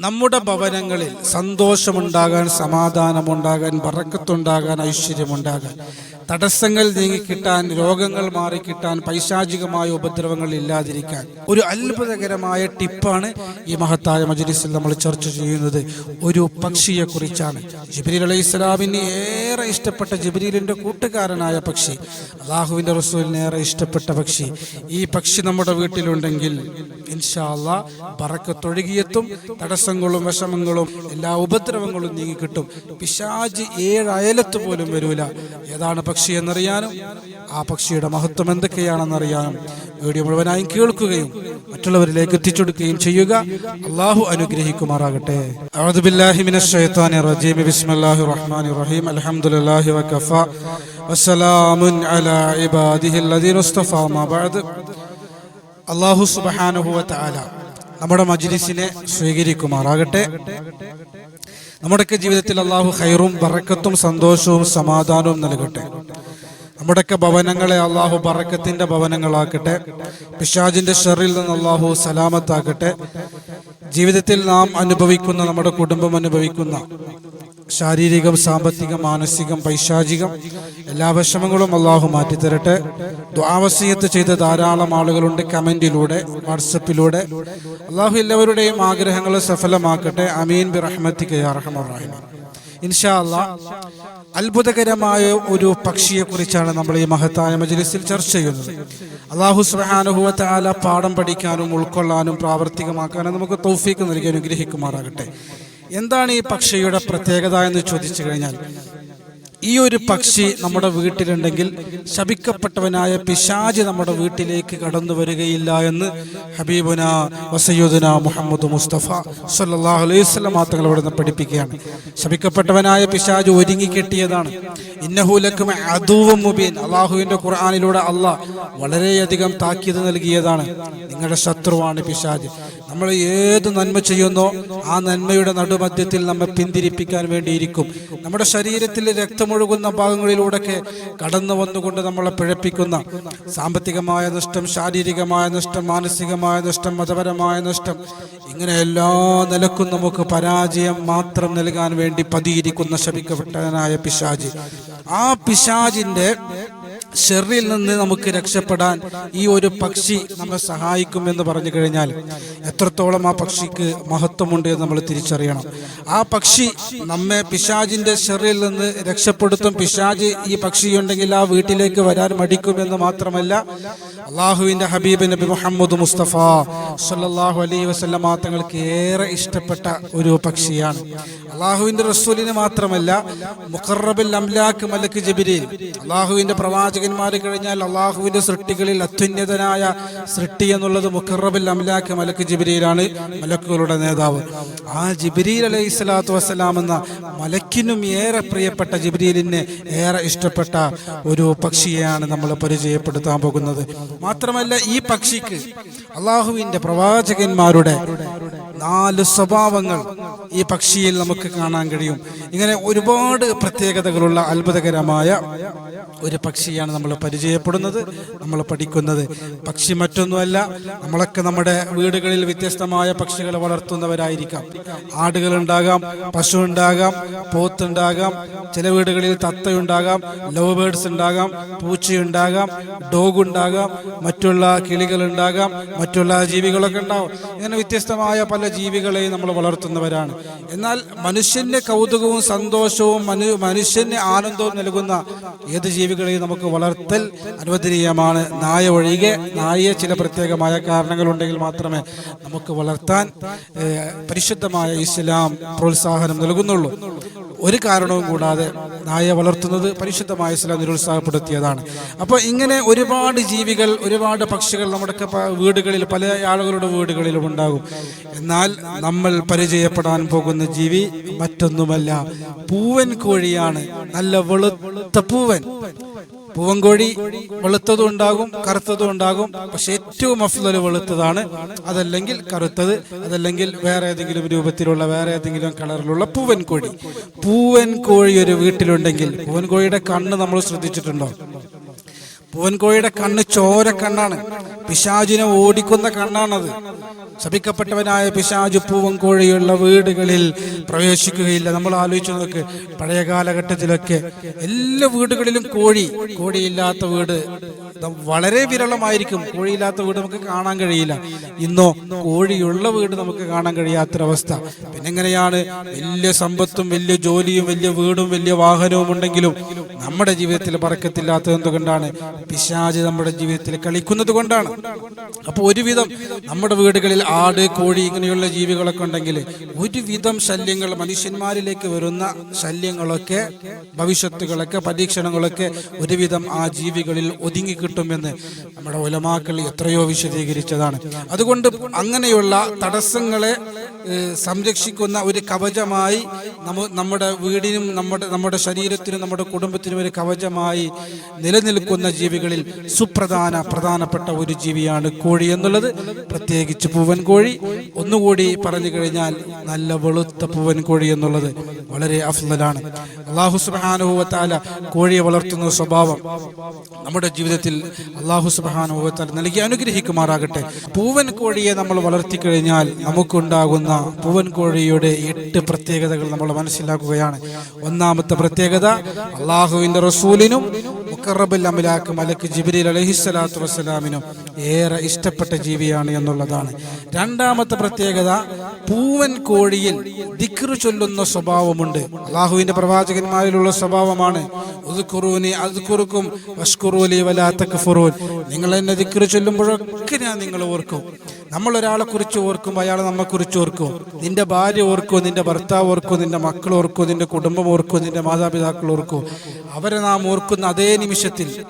നമ്മുടെ ഭവനങ്ങളിൽ സന്തോഷമുണ്ടാകാൻ സമാധാനമുണ്ടാകാൻ പറക്കത്തുണ്ടാകാൻ ഐശ്വര്യമുണ്ടാകാൻ. തടസ്സങ്ങൾ നീങ്ങിക്കിട്ടാൻ രോഗങ്ങൾ മാറിക്കിട്ടാൻ പൈശാചികമായ ഉപദ്രവങ്ങൾ ഇല്ലാതിരിക്കാൻ. ഒരു അത്ഭുതകരമായ ടിപ്പാണ് ഈ മഹത്തായ മജലിസിൽ നമ്മൾ ചർച്ച ചെയ്യുന്നത്. ഒരു പക്ഷിയെ കുറിച്ചാണ് ജിബ്രീൽ അലൈഹി ഏറെ ഇഷ്ടപ്പെട്ട ജിബ്രീലിന്റെ കൂട്ടുകാരനായ പക്ഷി അള്ളാഹുവിന്റെ റസൂലിന് ഏറെ ഇഷ്ടപ്പെട്ട പക്ഷി. ഈ പക്ഷി നമ്മുടെ വീട്ടിലുണ്ടെങ്കിൽ ഇൻഷാല്ല പറക്കത്തൊഴുകിയെത്തും തടസ്സങ്ങളും വിഷമങ്ങളും എല്ലാ ഉപദ്രവങ്ങളും നീങ്ങിക്കിട്ടും. പിശാജ് ഏഴ് അയലത്ത് പോലും വരൂല. ഏതാണ് പക്ഷി? എന്നറിയാനും ആ പക്ഷിയുടെ മഹത്വം എന്തൊക്കെയാണെന്നറിയാനും വീഡിയോ മുഴുവനായും കേൾക്കുകയും മറ്റുള്ളവരിലേക്ക് എത്തിച്ചെടുക്കുകയും ചെയ്യുക. അള്ളാഹു അനുഗ്രഹിക്കുമാറാകട്ടെ. റജീം റഹീം അൽഹംദുലില്ലാഹി വകഫ. അലാ ഇബാദിഹി ഉസ്തഫാ അള്ളാഹു സുബഹാനുഹുവ തആല നമ്മുടെ മജ്ലിസിനെ സ്വീകരിക്കുമാറാകട്ടെ. നമ്മുടെയൊക്കെ ജീവിതത്തിൽ അള്ളാഹു ഹൈറും വറക്കത്തും സന്തോഷവും സമാധാനവും നൽകട്ടെ. നമ്മുടെയൊക്കെ ഭവനങ്ങളെ അള്ളാഹു ബറക്കത്തിന്റെ ഭവനങ്ങളാക്കട്ടെ പിശാജിന്റെ ഷെറിൽ നിന്ന് അള്ളാഹു സലാമത്താക്കട്ടെ. ജീവിതത്തിൽ നാം അനുഭവിക്കുന്ന നമ്മുടെ കുടുംബം അനുഭവിക്കുന്ന ശാരീരികം സാമ്പത്തികം മാനസികം പൈശാചികം എല്ലാ വിഷമങ്ങളും അള്ളാഹു മാറ്റിത്തരട്ടെ. ദ്വാവസീയത്ത് ചെയ്ത ധാരാളം ആളുകളുണ്ട് കമന്റിലൂടെ വാട്സപ്പിലൂടെ. അള്ളാഹു എല്ലാവരുടെയും ആഗ്രഹങ്ങൾ സഫലമാക്കട്ടെ. അമീൻ ബി റഹ്മത്തിക്ക് റഹ്മറാഹിമ ഇൻഷാ അല്ലാ അത്ഭുതകരമായ ഒരു പക്ഷിയെ കുറിച്ചാണ് നമ്മൾ ഈ മഹത്തായ മജ്ലിസിൽ ചർച്ച ചെയ്യുന്നത്. അള്ളാഹു സുബ്ഹാനഹു തആല പാഠം പഠിക്കാനും ഉൾക്കൊള്ളാനും പ്രാവർത്തികമാക്കാനും നമുക്ക് തൗഫീക്ക് നൽകി അനുഗ്രഹിക്കുമാറാകട്ടെ. എന്താണ് ഈ പക്ഷിയുടെ പ്രത്യേകത എന്ന് ചോദിച്ചു കഴിഞ്ഞാൽ ഈ ഒരു പക്ഷി നമ്മുടെ വീട്ടിലുണ്ടെങ്കിൽ ശപിക്കപ്പെട്ടവനായ പിശാജ് നമ്മുടെ വീട്ടിലേക്ക് കടന്നു വരികയില്ല എന്ന് ഹബീബുന വസയ്യുദന മുഹമ്മദ് മുസ്തഫ സല്ലല്ലാഹു അലൈഹി മാത്രങ്ങൾ ഇവിടെ നിന്ന് പഠിപ്പിക്കുകയാണ്. ശപിക്കപ്പെട്ടവനായ പിശാജ് ഒരുങ്ങി കെട്ടിയതാണ്. ഇന്നഹൂലക്കും അദൂവും മുബീൻ. അള്ളാഹുവിന്റെ ഖുർആാനിലൂടെ അള്ളാഹ് വളരെയധികം താക്കീത് നൽകിയതാണ്. നിങ്ങളുടെ ശത്രുവാണ് പിശാജ്. നമ്മൾ ഏത് നന്മ ചെയ്യുന്നോ ആ നന്മയുടെ നടുമധ്യത്തിൽ നമ്മെ പിന്തിരിപ്പിക്കാൻ വേണ്ടിയിരിക്കും. നമ്മുടെ ശരീരത്തിൽ രക്തമൊഴുകുന്ന ഭാഗങ്ങളിലൂടെയൊക്കെ കടന്നു വന്നുകൊണ്ട് നമ്മളെ പിഴപ്പിക്കുന്ന സാമ്പത്തികമായ നഷ്ടം ശാരീരികമായ നഷ്ടം മാനസികമായ നഷ്ടം മതപരമായ നഷ്ടം ഇങ്ങനെ എല്ലാ നിലക്കും നമുക്ക് പരാജയം മാത്രം നൽകാൻ വേണ്ടി പതിയിരിക്കുന്ന ശപിക്കപ്പെട്ടവനായ പിശാജി ആ പിശാജിന്റെ ഷെറിൽ നിന്ന് നമുക്ക് രക്ഷപ്പെടാൻ ഈ ഒരു പക്ഷി നമ്മെ സഹായിക്കും എന്ന് പറഞ്ഞു കഴിഞ്ഞാൽ എത്രത്തോളം ആ പക്ഷിക്ക് മഹത്വമുണ്ട് എന്ന് നമ്മൾ തിരിച്ചറിയണം. ആ പക്ഷി നമ്മെ പിശാജിന്റെ ഷെറിൽ നിന്ന് രക്ഷപ്പെടുത്തും. പിശാജ് ഈ പക്ഷിയുണ്ടെങ്കിൽ ആ വീട്ടിലേക്ക് വരാൻ മടിക്കുമെന്ന് മാത്രമല്ല അള്ളാഹുവിന്റെ ഹബീബ് നബി മുഹമ്മദ് മുസ്തഫ സല്ലല്ലാഹു അലൈ വസല്ലമ തങ്ങൾക്ക് ഏറെ ഇഷ്ടപ്പെട്ട ഒരു പക്ഷിയാണ്. അള്ളാഹുവിന്റെ റസൂലിന് മാത്രമല്ല മുഖറബിൽ അംലാഖ് മലക്ക് ജബിരിൽ അള്ളാഹുവിന്റെ പ്രവാചകന്മാർ കഴിഞ്ഞാൽ അള്ളാഹുവിന്റെ സൃഷ്ടികളിൽ അത്യുന്നതനായ സൃഷ്ടി എന്നുള്ളത് മുഖറബിൽ അംലാക്ക് മലക്ക് ജിബിരിയിലാണ് മലക്കുകളുടെ നേതാവ്. ആ ജിബിരി അലൈഹി സ്വലാത്തു വസ്സലാം എന്ന മലക്കിനും ഏറെ പ്രിയപ്പെട്ട ജിബിരിലിന് ഏറെ ഇഷ്ടപ്പെട്ട ഒരു പക്ഷിയെയാണ് നമ്മൾ പരിചയപ്പെടുത്താൻ പോകുന്നത്. മാത്രമല്ല ഈ പക്ഷിക്ക് അള്ളാഹുവിന്റെ പ്രവാചകന്മാരുടെ നാല് സ്വഭാവങ്ങൾ ഈ പക്ഷിയിൽ നമുക്ക് കാണാൻ കഴിയും. ഇങ്ങനെ ഒരുപാട് പ്രത്യേകതകളുള്ള അത്ഭുതകരമായ ഒരു പക്ഷിയാണ് നമ്മൾ പരിചയപ്പെടുന്നത് നമ്മൾ പഠിക്കുന്നത്. പക്ഷി മറ്റൊന്നുമല്ല നമ്മളൊക്കെ നമ്മുടെ വീടുകളിൽ വ്യത്യസ്തമായ പക്ഷികളെ വളർത്തുന്നവരായിരിക്കാം. ആടുകൾ ഉണ്ടാകാം പശു ഉണ്ടാകാം പോത്തുണ്ടാകാം ചില വീടുകളിൽ തത്തയുണ്ടാകാം ലവ് ബേർഡ്സ് ഉണ്ടാകാം പൂച്ചയുണ്ടാകാം ഡോഗ് ഉണ്ടാകാം മറ്റുള്ള കിളികൾ ഉണ്ടാകാം മറ്റുള്ള ജീവികളൊക്കെ ഉണ്ടാവും. ഇങ്ങനെ വ്യത്യസ്തമായ പല ജീവികളെയും നമ്മൾ വളർത്തുന്നവരാണ്. എന്നാൽ മനുഷ്യന്റെ കൗതുകവും സന്തോഷവും മനു മനുഷ്യന് ആനന്ദവും നൽകുന്ന ഏത് ജീവികളെയും നമുക്ക് വളർത്തൽ അനുവദനീയമാണ്. നായ ഒഴികെ നായയെ ചില പ്രത്യേകമായ കാരണങ്ങളുണ്ടെങ്കിൽ മാത്രമേ നമുക്ക് വളർത്താൻ പരിശുദ്ധമായ ഇസ്ലാം പ്രോത്സാഹനം നൽകുന്നുള്ളൂ. ഒരു കാരണവും കൂടാതെ നായ വളർത്തുന്നത് പരിശുദ്ധമായ ഇസ്ലാം നിരുത്സാഹപ്പെടുത്തിയതാണ്. അപ്പോൾ ഇങ്ങനെ ഒരുപാട് ജീവികൾ ഒരുപാട് പക്ഷികൾ നമ്മുടെ വീടുകളിൽ പല ആളുകളുടെ വീടുകളിലും ഉണ്ടാകും. എന്നാൽ നമ്മൾ പരിചയപ്പെടാൻ പോകുന്ന ജീവി മറ്റൊന്നുമല്ല. പൂവൻ കോഴിയാണ്. നല്ല വെളുത്ത പൂവൻ. പൂവൻകോഴി വെളുത്തതും ഉണ്ടാകും കറുത്തതും ഉണ്ടാകും പക്ഷെ ഏറ്റവും അഫ്ലൽ വെളുത്തതാണ്. അതല്ലെങ്കിൽ കറുത്തത് അതല്ലെങ്കിൽ വേറെ ഏതെങ്കിലും രൂപത്തിലുള്ള വേറെ ഏതെങ്കിലും കളറിലുള്ള പൂവൻ കോഴി പൂവൻ കോഴി ഒരു വീട്ടിലുണ്ടെങ്കിൽ പൂവൻ കോഴിയുടെ കണ്ണ് നമ്മൾ ശ്രദ്ധിച്ചിട്ടുണ്ടോ? പൂവൻകോഴിയുടെ കണ്ണ് ചോര കണ്ണാണ്. പിശാചിനെ ഓടിക്കുന്ന കണ്ണാണത്. ശപിക്കപ്പെട്ടവനായ പിശാജ് പൂവൻ കോഴിയുള്ള വീടുകളിൽ പ്രവേശിക്കുകയില്ല. നമ്മൾ ആലോചിച്ചു നോക്ക് പഴയ കാലഘട്ടത്തിലൊക്കെ എല്ലാ വീടുകളിലും കോഴി കോഴിയില്ലാത്ത വീട്. വളരെ വിരളമായിരിക്കും. കോഴിയില്ലാത്ത വീട് നമുക്ക് കാണാൻ കഴിയില്ല. ഇന്നോ കോഴിയുള്ള വീട് നമുക്ക് കാണാൻ കഴിയാത്തൊരവസ്ഥ. പിന്നെ എങ്ങനെയാണ് വലിയ സമ്പത്തും വലിയ ജോലിയും വലിയ വീടും വലിയ വാഹനവും ഉണ്ടെങ്കിലും നമ്മുടെ ജീവിതത്തിൽ പറക്കത്തില്ലാത്തത് എന്തുകൊണ്ടാണ്? പിശാജ് നമ്മുടെ ജീവിതത്തിൽ കളിക്കുന്നത് കൊണ്ടാണ്. അപ്പോൾ ഒരുവിധം നമ്മുടെ വീടുകളിൽ ആട് കോഴി ഇങ്ങനെയുള്ള ജീവികളൊക്കെ ഉണ്ടെങ്കിൽ ഒരുവിധം ശല്യങ്ങൾ മനുഷ്യന്മാരിലേക്ക് വരുന്ന ശല്യങ്ങളൊക്കെ ഭവിഷ്യത്തുകളൊക്കെ പരീക്ഷണങ്ങളൊക്കെ ഒരുവിധം ആ ജീവികളിൽ ഒതുങ്ങി കിട്ടുമെന്ന് നമ്മുടെ ഉലമാക്കൾ എത്രയോ വിശദീകരിച്ചതാണ്. അതുകൊണ്ട് അങ്ങനെയുള്ള തടസ്സങ്ങളെ സംരക്ഷിക്കുന്ന ഒരു കവചമായി നമ്മ നമ്മുടെ വീടിനും നമ്മുടെ നമ്മുടെ ശരീരത്തിനും നമ്മുടെ കുടുംബത്തിനും ഒരു കവചമായി നിലനിൽക്കുന്ന ജീവികളിൽ സുപ്രധാന പ്രധാനപ്പെട്ട ഒരു ജീവിയാണ് കോഴി എന്നുള്ളത്. പ്രത്യേകിച്ച് പൂവൻ കോഴി ഒന്നുകൂടി പറഞ്ഞു കഴിഞ്ഞാൽ നല്ല വെളുത്ത പൂവൻ കോഴി എന്നുള്ളത്. വളരെ അഫ്ലാണ് അള്ളാഹു സുബാനുഭവത്താല കോഴിയെ വളർത്തുന്ന സ്വഭാവം നമ്മുടെ ജീവിതത്തിൽ അള്ളാഹു സുബാനുഭവത്താല നൽകി അനുഗ്രഹിക്കുമാറാകട്ടെ. പൂവൻ കോഴിയെ നമ്മൾ വളർത്തിക്കഴിഞ്ഞാൽ നമുക്കുണ്ടാകുന്ന പൂവൻ കോഴിയുടെ എട്ട് പ്രത്യേകതകൾ നമ്മൾ മനസ്സിലാക്കുകയാണ്. ഒന്നാമത്തെ പ്രത്യേകത അള്ളാഹുവിന്റെ റസൂലിനും മുക്കറബുൽ അമലാക്ക്. മലക്ക് ജിബിരിൽ അലഹിസ്സലാത്തു വസ്സലാമിനും ഏറെ ഇഷ്ടപ്പെട്ട ജീവിയാണ് എന്നുള്ളതാണ്. രണ്ടാമത്തെ പ്രത്യേകത പൂവൻ കോഴിയിൽ ദിക്റു ചൊല്ലുന്ന സ്വഭാവമുണ്ട്. അള്ളാഹുവിന്റെ പ്രവാചകന്മാരിലുള്ള സ്വഭാവമാണ്. ഉദ്കുറൂനി അദ്കുറുക്കും വഷ്കുറൂലി വലാത്തക്ക് ഫുറൂൻ നിങ്ങൾ എന്നെ ദിക്റു ചൊല്ലുമ്പോഴൊക്കെ ഞാൻ നിങ്ങൾ ഓർക്കും. നമ്മൾ ഒരാളെ കുറിച്ച് ഓർക്കുമ്പോൾ അയാൾ നമ്മെ കുറിച്ച് ഓർക്കും. നിന്റെ ഭാര്യ ഓർക്കും നിന്റെ ഭർത്താവ് ഓർക്കും നിന്റെ മക്കൾ ഓർക്കും നിന്റെ കുടുംബം ഓർക്കും നിന്റെ മാതാപിതാക്കൾ ഓർക്കും. അവരെ നാം ഓർക്കുന്ന അതേ നിമിഷത്തിൽ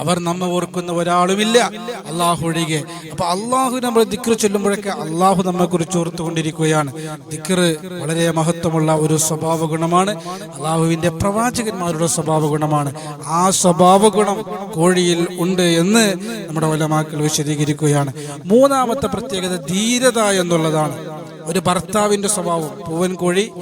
അവർ നമ്മെ ഓർക്കുന്ന ഒരാളുമില്ല. അള്ളാഹു ഒഴികെ. അപ്പൊ അള്ളാഹു നമ്മൾ ദിക്ർ ചൊല്ലുമ്പോഴൊക്കെ അള്ളാഹു നമ്മെ കുറിച്ച് ഓർത്തുകൊണ്ടിരിക്കുകയാണ്. ദിക്ർ വളരെ മഹത്വമുള്ള ഒരു സ്വഭാവ ഗുണമാണ്. അള്ളാഹുവിന്റെ പ്രവാചകന്മാരുടെ സ്വഭാവ ഗുണമാണ്. ആ സ്വഭാവ ഗുണം കോഴിയിൽ ഉണ്ട് എന്ന് നമ്മുടെ ഒലമാക്കൾ വിശദീകരിക്കുകയാണ്. മൂന്നാമത്തെ പ്രത്യേകത ധീരത എന്നുള്ളതാണ്. ഒരു ഭർത്താവിന്റെ സ്വഭാവം. പൂവൻ കോഴി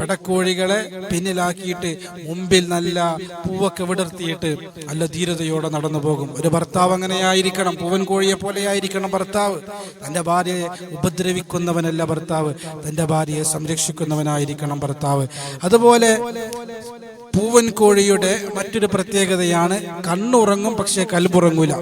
പെടക്കോഴികളെ പിന്നിലാക്കിയിട്ട് മുമ്പിൽ നല്ല പൂവൊക്കെ വിടർത്തിയിട്ട് നല്ല ധീരതയോടെ നടന്നു പോകും. ഒരു ഭർത്താവ് അങ്ങനെയായിരിക്കണം. പൂവൻ കോഴിയെ പോലെയായിരിക്കണം ഭർത്താവ്. തന്റെ ഭാര്യയെ ഉപദ്രവിക്കുന്നവനല്ല ഭർത്താവ്. തന്റെ ഭാര്യയെ സംരക്ഷിക്കുന്നവനായിരിക്കണം ഭർത്താവ്. അതുപോലെ പൂവൻ കോഴിയുടെ മറ്റൊരു പ്രത്യേകതയാണ് കണ്ണുറങ്ങും പക്ഷേ കൽബുറങ്ങൂല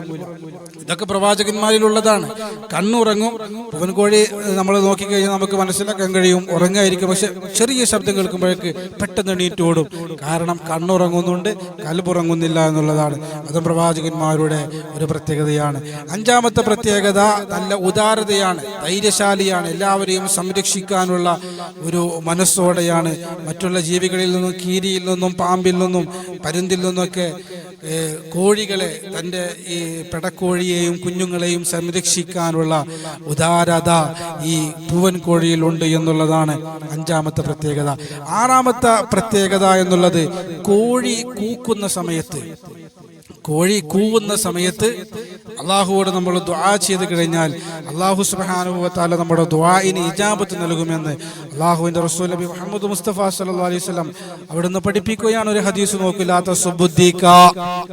ഇതൊക്കെ പ്രവാചകന്മാരിലുള്ളതാണ്. കണ്ണുറങ്ങും പൂവൻകോഴി നമ്മൾ നോക്കിക്കഴിഞ്ഞാൽ നമുക്ക് മനസ്സിലാക്കാൻ കഴിയും. ഉറങ്ങായിരിക്കും പക്ഷെ ചെറിയ ശബ്ദം കേൾക്കുമ്പോഴേക്ക് പെട്ടെന്ന് എണീറ്റോടും കാരണം കണ്ണുറങ്ങുന്നുണ്ട് കൽബുറങ്ങുന്നില്ല എന്നുള്ളതാണ്. അതും പ്രവാചകന്മാരുടെ ഒരു പ്രത്യേകതയാണ്. അഞ്ചാമത്തെ പ്രത്യേകത നല്ല ഉദാരതയാണ് ധൈര്യശാലിയാണ്. എല്ലാവരെയും സംരക്ഷിക്കാനുള്ള ഒരു മനസ്സോടെയാണ് മറ്റുള്ള ജീവികളിൽ നിന്നും കീരിയിൽ നിന്നും പാമ്പിൽ നിന്നും പരുന്തിൽ നിന്നൊക്കെ കോഴികളെ തന്റെ ഈ പെടക്കോഴിയെയും കുഞ്ഞുങ്ങളെയും സംരക്ഷിക്കാനുള്ള ഉദാരത ഈ പൂവൻ കോഴിയിലുണ്ട് എന്നുള്ളതാണ് അഞ്ചാമത്തെ പ്രത്യേകത. ആറാമത്തെ പ്രത്യേകത എന്നുള്ളത് കോഴി കൂക്കുന്ന സമയത്ത്. കോഴി കൂവുന്ന സമയത്ത് അള്ളാഹുവോട് നമ്മൾ ദ്വാ ചെയ്ത് കഴിഞ്ഞാൽ അള്ളാഹു സുബാനുഭവത്താല നമ്മുടെ ദ്വായിന് ഇജാബത്ത് നൽകുമെന്ന് അള്ളാഹുവിന്റെ റസൂൽ നബി മുഹമ്മദ് മുസ്തഫ സല്ലല്ലാഹു അലൈഹി വസല്ലം അവിടുന്ന് പഠിപ്പിക്കുകയാണ് ഒരു ഹദീസ് നോക്കില്ലാത്ത സുബുദ്ധിക്ക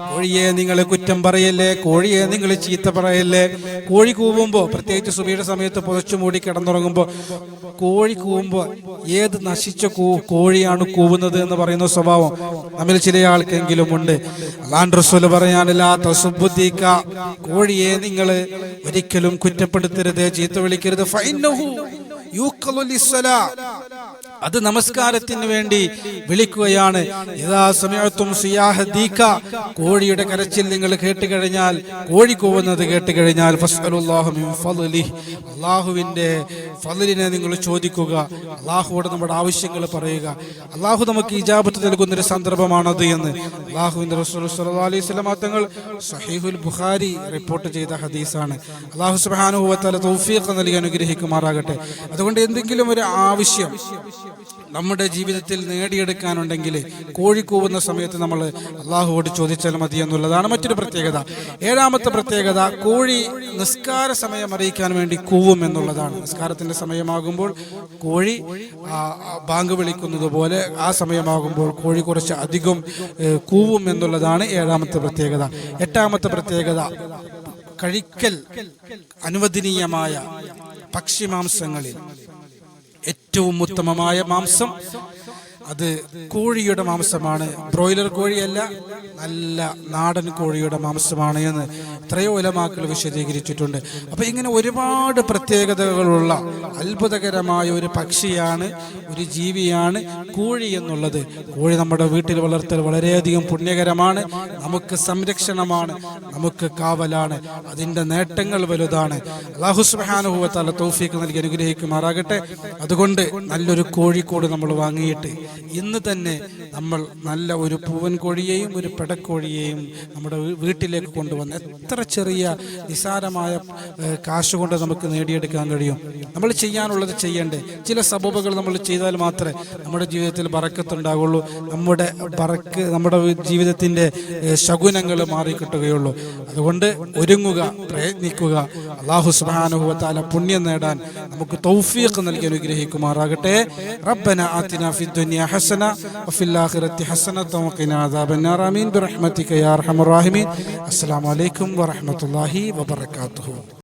കോഴിയെ നിങ്ങൾ കുറ്റം പറയല്ലേ? കോഴിയെ നിങ്ങൾ ചീത്ത പറയല്ലേ? കോഴി കൂവുമ്പോൾ പ്രത്യേകിച്ച് സുബിയുടെ സമയത്ത് പുതച്ചു മൂടി കിടന്നുറങ്ങുമ്പോൾ കോഴി കൂവുമ്പോൾ ഏത് നശിച്ച കൂ കോഴിയാണ് കൂവുന്നത് എന്ന് പറയുന്ന സ്വഭാവം നമ്മിൽ ചില ആൾക്കെങ്കിലും ഉണ്ട്. അള്ളാൻ റസൂൽ പറയാനില്ലാത്ത സുബുദ്ദീക കോഴിയെ നിങ്ങൾ ഒരിക്കലും കുറ്റപ്പെടുത്തരുത് ചീത്ത വിളിക്കരുത് ഫൈനഹു യൂഖലു ലിസ്സലാ. അത് നമസ്കാരത്തിന് വേണ്ടി വിളിക്കുകയാണ്. യഥാ സമയത്തും സിയാഹ ദീക്ക കോഴിയുടെ കരച്ചിൽ നിങ്ങൾ കേട്ട് കഴിഞ്ഞാൽ കോഴി കൂവുന്നത് കേട്ട് കഴിഞ്ഞാൽ. അള്ളാഹുവിന്റെ ഫലിനെ നിങ്ങൾ ചോദിക്കുക. അള്ളാഹുവോട് നമ്മുടെ ആവശ്യങ്ങൾ പറയുക. അള്ളാഹു നമുക്ക് ഇജാബത്ത് നൽകുന്ന ഒരു സന്ദർഭമാണത് എന്ന്. അള്ളാഹുവിന്റെ റസൂൽ അലൈഹി വസല്ലം തങ്ങൾ സഹീഹുൽ ബുഖാരി റിപ്പോർട്ട് ചെയ്ത ഹദീസാണ്. അള്ളാഹു തആല തൗഫീഖ് നൽകി അനുഗ്രഹിക്കുമാറാകട്ടെ. അതുകൊണ്ട് എന്തെങ്കിലും ഒരു ആവശ്യം നമ്മുടെ ജീവിതത്തിൽ നേടിയെടുക്കാനുണ്ടെങ്കിൽ കോഴി കൂവുന്ന സമയത്ത് നമ്മൾ അള്ളാഹുവോട് ചോദിച്ചാൽ മതി എന്നുള്ളതാണ് മറ്റൊരു പ്രത്യേകത. ഏഴാമത്തെ പ്രത്യേകത കോഴി നിസ്കാര സമയം അറിയിക്കാൻ വേണ്ടി കൂവും എന്നുള്ളതാണ്. നിസ്കാരത്തിന്റെ സമയമാകുമ്പോൾ കോഴി ബാങ്ക് വിളിക്കുന്നത് പോലെ ആ സമയമാകുമ്പോൾ കോഴി കുറച്ച് അധികം കൂവും എന്നുള്ളതാണ് ഏഴാമത്തെ പ്രത്യേകത. എട്ടാമത്തെ പ്രത്യേകത കഴിക്കൽ അനുവദനീയമായ പക്ഷിമാംസങ്ങളിൽ ഏറ്റവും ഉത്തമമായ മാംസം അത് കോഴിയുടെ മാംസമാണ്. ബ്രോയിലർ കോഴിയല്ല നല്ല നാടൻ കോഴിയുടെ മാംസമാണ് എന്ന് എത്രയോ ഉലമാക്കൾ വിശദീകരിച്ചിട്ടുണ്ട്. അപ്പൊ ഇങ്ങനെ ഒരുപാട് പ്രത്യേകതകളുള്ള അത്ഭുതകരമായ ഒരു പക്ഷിയാണ് ഒരു ജീവിയാണ് കോഴി എന്നുള്ളത്. കോഴി നമ്മുടെ വീട്ടിൽ വളർത്തൽ വളരെയധികം പുണ്യകരമാണ് നമുക്ക് സംരക്ഷണമാണ് നമുക്ക് കാവലാണ് അതിന്റെ നേട്ടങ്ങൾ വലുതാണ്. അള്ളാഹു തൗഫീക്ക് നൽകി അനുഗ്രഹിക്കുമാറാകട്ടെ. അതുകൊണ്ട് നല്ലൊരു കോഴിക്കോട് നമ്മൾ വാങ്ങിയിട്ട് ഇന്ന് തന്നെ നമ്മൾ നല്ല ഒരു പൂവൻ കോഴിയെയും ഒരു പെടക്കോഴിയെയും നമ്മുടെ വീട്ടിലേക്ക് കൊണ്ടുവന്ന് എത്ര ചെറിയ നിസാരമായ കാശ് കൊണ്ട് നമുക്ക് നേടിയെടുക്കാൻ കഴിയും. നമ്മൾ ചെയ്യാനുള്ളത് ചെയ്യണ്ടേ. ചില സബബുകൾ നമ്മൾ ചെയ്താൽ മാത്രമേ നമ്മുടെ ജീവിതത്തിൽ ബറക്കത്തുണ്ടാകുള്ളൂ നമ്മുടെ ബറക്ക് നമ്മുടെ ജീവിതത്തിന്റെ ശകുനങ്ങൾ മാറിക്കിട്ടുകയുള്ളൂ. അതുകൊണ്ട് ഒരുങ്ങുക പ്രയത്നിക്കുക. അള്ളാഹു സുബാനുഭവത്താല പുണ്യം നേടാൻ നമുക്ക് തൗഫീഖ് നൽകി അനുഗ്രഹിക്കുമാറാകട്ടെ. റബ്ബന ആതിന حسنة وفي الآخرة حسنة وقنا عذاب النار. آمين. برحمتك يا أرحم الراحمين. السلام عليكم ورحمة الله وبركاته.